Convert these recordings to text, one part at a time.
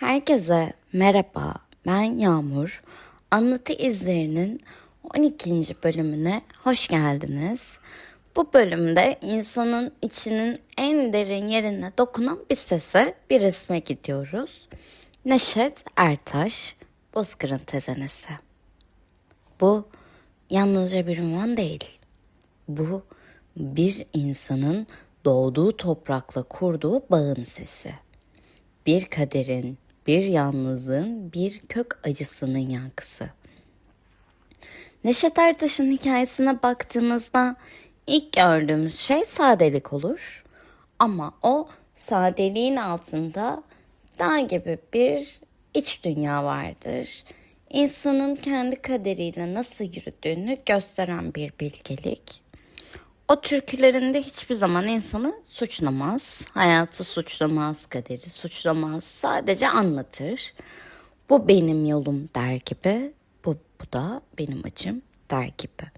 Herkese merhaba, ben Yağmur. Anlatı izlerinin 12. bölümüne hoş geldiniz. Bu bölümde insanın içinin en derin yerine dokunan bir sese, bir isme gidiyoruz. Neşet Ertaş, Bozkır'ın tezenesi. Bu yalnızca bir ünvan değil. Bu bir insanın doğduğu toprakla kurduğu bağın sesi bir kaderin, bir yalnızlığın, bir kök acısının yankısı. Neşet Ertaş'ın hikayesine baktığımızda ilk gördüğümüz şey sadelik olur. Ama o sadeliğin altında dağ gibi bir iç dünya vardır. İnsanın kendi kaderiyle nasıl yürüdüğünü gösteren bir bilgelik. O türkülerinde hiçbir zaman insanı suçlamaz, hayatı suçlamaz, kaderi suçlamaz, sadece anlatır. Bu benim yolum der gibi, bu, bu da benim acım der gibi.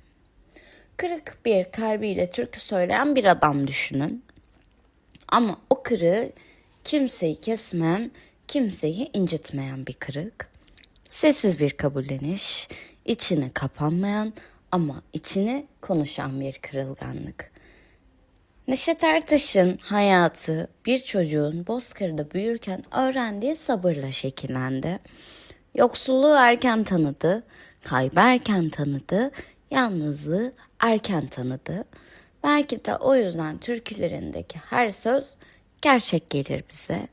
Kırık bir kalbiyle türkü söyleyen bir adam düşünün. Ama o kırığı kimseyi kesmeyen, kimseyi incitmeyen bir kırık. Sessiz bir kabulleniş, içine kapanmayan ama içine konuşan bir kırılganlık. Neşet Ertaş'ın hayatı bir çocuğun Bozkır'da büyürken öğrendiği sabırla şekillendi. Yoksulluğu erken tanıdı, kaybı erken tanıdı, yalnızlığı erken tanıdı. Belki de o yüzden türkülerindeki her söz gerçek gelir bize.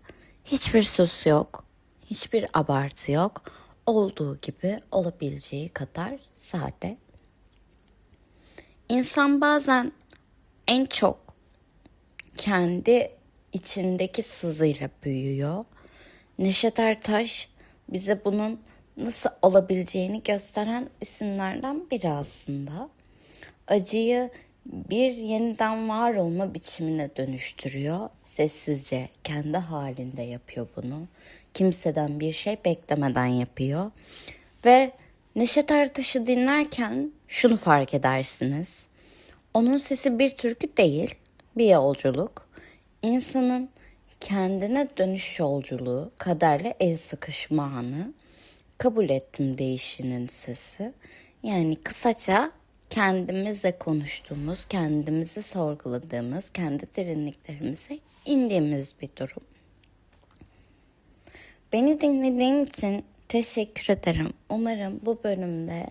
Hiçbir söz yok, hiçbir abartı yok. Olduğu gibi olabileceği kadar sade. İnsan bazen en çok kendi içindeki sızıyla büyüyor. Neşet Ertaş bize bunun nasıl olabileceğini gösteren isimlerden biri aslında. Acıyı bir yeniden var olma biçimine dönüştürüyor. Sessizce kendi halinde yapıyor bunu. Kimseden bir şey beklemeden yapıyor. Ve Neşet Ertaş'ı dinlerken şunu fark edersiniz. Onun sesi bir türkü değil, bir yolculuk. İnsanın kendine dönüş yolculuğu, kaderle el sıkışma anı, kabul ettim değişinin sesi. Yani kısaca kendimizle konuştuğumuz, kendimizi sorguladığımız, kendi derinliklerimize indiğimiz bir durum. Beni dinlediğin için teşekkür ederim. Umarım bu bölümde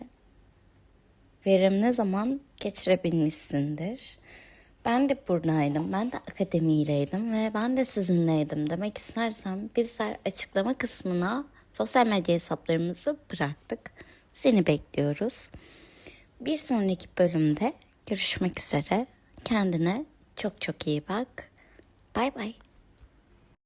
verimli zaman geçirebilmişsindir. Ben de buradaydım, ben de akademiyleydim ve ben de sizinleydim demek istersem bizler açıklama kısmına sosyal medya hesaplarımızı bıraktık. Seni bekliyoruz. Bir sonraki bölümde görüşmek üzere. Kendine çok çok iyi bak. Bay bay.